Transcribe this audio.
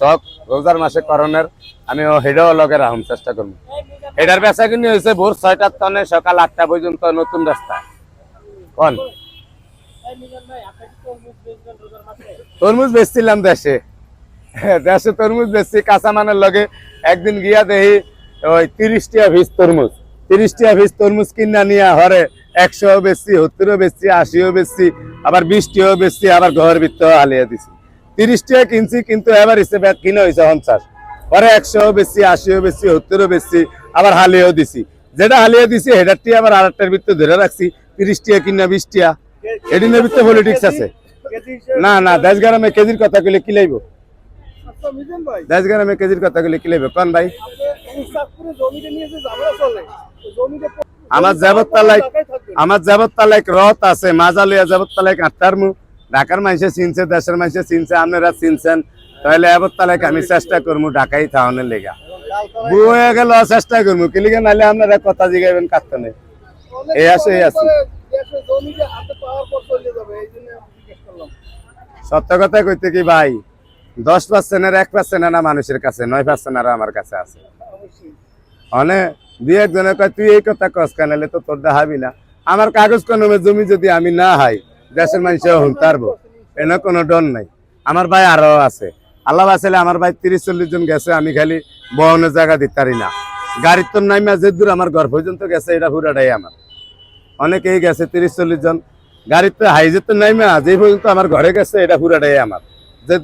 শখ, রোজার মাসে করণের, আমি হেডও লগে রাখুন চেষ্টা করব। হেডার বেচা কিনি হয়েছে ভোর ছয়টার তনে সকাল আটটা পর্যন্ত নতুন রাস্তা। কোন? তরমুজ বেচছিলাম দেশে। দেশে তরমুজ বেচছি কাঁচা মানের লগে একদিন গিয়া দেখি ওই তিরিশ টিয়া ভিজ তরমুজ। তিরিশ টিয়া ভিজ তরমুজ কিনা নিয়ে হরে একশো বেচছি, সত্তরও বেচছি, আশিও বেচছি, আবার বিশটিও বেচছি, আবার ঘর ভিত্ত হালিয়ে দিছি। তিরিশ টিয়া কিনছি, কিন্তু এবার হিসেবে কিনা হয়েছে পঞ্চাশ। পরে একশো বেচছি আশিও বেচছি সত্তরও বেচছি আবার হালিয়েও দিছি। যেটা হালিয়ে দিছি হেডার টিয়া আবার আরেকটার ভিতরে ধরে রাখছি, তিরিশ টিয়া কিনা বিশ টিয়া এডিনের ভিতরে পলিটিক্স আছে। না না, দেশ গ্রামে কেজির কথা কইলে কি লাইব? দেশ গ্রামে কেজির কথা কইলে কি লাইব? কোন ভাই? আমার যাবত তালায় আমার যাবত তালায় রথ আছে, মাজা লইয়া যাবত তালায় আটটার মু ঢাকার মানুষে চিনছে দেশের মানুষে চিনছে আপনারা চিনছেন। তাহলে এবার তালায় আমি চেষ্টা করব ঢাকাই থাউনের লেগা। বউ হয়ে গেল চেষ্টা করব। কিলিগে নাহলে আপনারা কথা জিগাইবেন কাটতে এই আছে, এই করলাম সত্য কথা কইতে কি ভাই? দশ পার্সেন্টের এক পার্সেন্ট না মানুষের কাছে নয় পার্সেন্ট আর আমার কাছে আছে। মানে দুই একজনে কয় তুই এই কথা কস কানালে তো তোর দেখাবি না। আমার কাগজ কলমের জমি যদি আমি না হাই দেশের মানুষেও হুঁতারবো এনে কোনো ডর নাই। আমার ভাই আরও আছে। আল্লাহ আসলে আমার ভাই তিরিশ চল্লিশ জন গেছে, আমি খালি বহনের জায়গা দিতে পারি না। গাড়ির তো নাই মাঝে দূর আমার ঘর পর্যন্ত গেছে, এটা পুরাটাই আমার। অনেকেই গেছে তিরিশ চল্লিশ জন। গাড়িতে হাইজে তো নাইমা, যে পর্যন্ত আমার ঘরে গেছে, এটা পুরাটাই আমার। যে